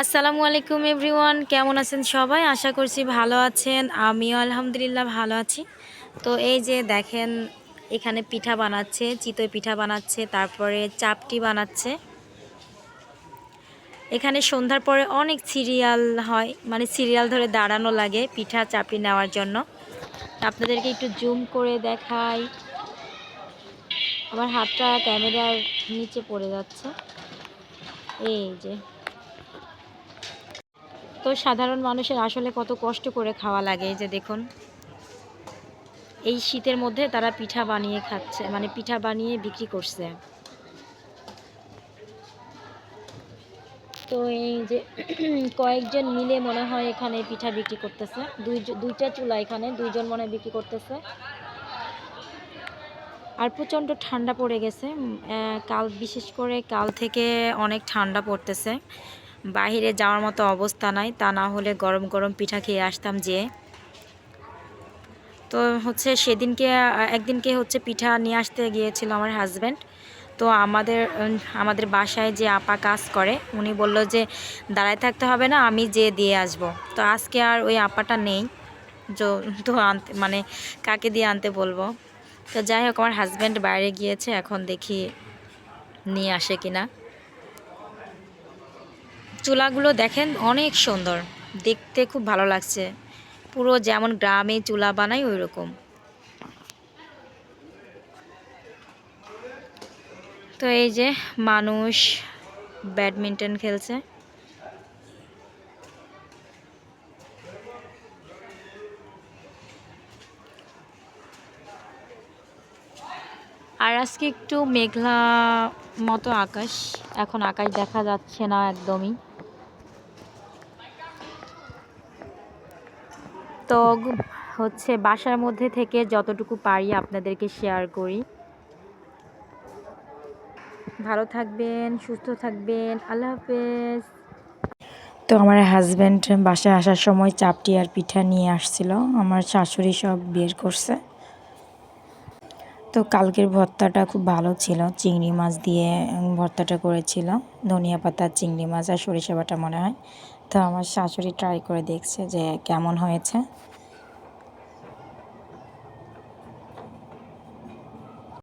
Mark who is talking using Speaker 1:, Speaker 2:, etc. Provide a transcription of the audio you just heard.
Speaker 1: আসসালামু আলাইকুম এভরিওয়ান, কেমন আছেন সবাই? আশা করছি ভালো আছেন, আমিও আলহামদুলিল্লাহ ভালো আছি। তো এই যে দেখেন, এখানে পিঠা বানাচ্ছে, চিতই পিঠা বানাচ্ছে, তারপরে চাপটি বানাচ্ছে। এখানে সন্ধ্যার পরে অনেক সিরিয়াল হয় মানে সিরিয়াল ধরে দাঁড়ানো লাগে পিঠা চাপটি নেওয়ার জন্য। আপনাদেরকে একটু জুম করে দেখাই। আমার হাতটা ক্যামেরার নিচে পড়ে যাচ্ছে। এই যে। তো সাধারণ মানুষের আসলে কত কষ্ট করে খাওয়া লাগে যে দেখুন। এই শীতের মধ্যে তারা পিঠা বানিয়ে খাচ্ছে মানে পিঠা বানিয়ে বিক্রি করছে। তো এই যে কয়েকজন মিলে মনে হয় এখানে পিঠা বিক্রি করতেছে। দুই দুইটা চুলা এখানে, দুইজন মনে বিক্রি করতেছে। আর প্রচণ্ড ঠান্ডা পড়ে গেছে। কাল, বিশেষ করে কাল থেকে অনেক ঠান্ডা পড়তেছে। বাহিরে যাওয়ার মতো অবস্থা নাই, তা না হলে গরম গরম পিঠা খেয়ে আসতাম যে। তো হচ্ছে সেদিনকে, একদিনকে হচ্ছে পিঠা নিয়ে আসতে গিয়েছিল আমার হাজব্যান্ড তো আমাদের আমাদের বাসায় যে আপা কাজ করে, উনি বলল যে, দাঁড়ায় থাকতে হবে না, আমি যে দিয়ে আসব। তো আজকে আর ওই আপাটা নেই, তো আনতে মানে কাকে দিয়ে আনতে বলব? তো যাই হোক, আমার হাজব্যান্ড বাইরে গিয়েছে, এখন দেখি নিয়ে আসে কিনা। চুলাগুলো দেখেন অনেক সুন্দর। দেখতে খুব ভালো লাগছে। পুরো যেমন গ্রামে চুলা বানাই ওই রকম তো এই যে মানুষ ব্যাডমিন্টন খেলছে। আর আজকে একটু মেঘলা মতো আকাশ। এখন আকাশ দেখা যাচ্ছে না একদমই। তো হচ্ছে বাসার মধ্যে থেকে যতটুকু পারি আপনাদেরকে শেয়ার করি। ভালো থাকবেন, সুস্থ থাকবেন, আল্লাহ হাফেজ। তো আমার হাজব্যান্ড বাসায় আসার সময় চাপটি আর পিঠা নিয়ে আসছিল। আমার শাশুড়ি সব বের করছে। তো কালকের ভর্তাটা খুব ভালো ছিল। চিংড়ি মাছ দিয়ে ভর্তাটা করেছিল। ধনিয়া পাতা, চিংড়ি মাছ আর সরিষা বাটা মনে হয়। তো আমার শাশুড়ি ট্রাই করে দেখছে যে কেমন হয়েছে।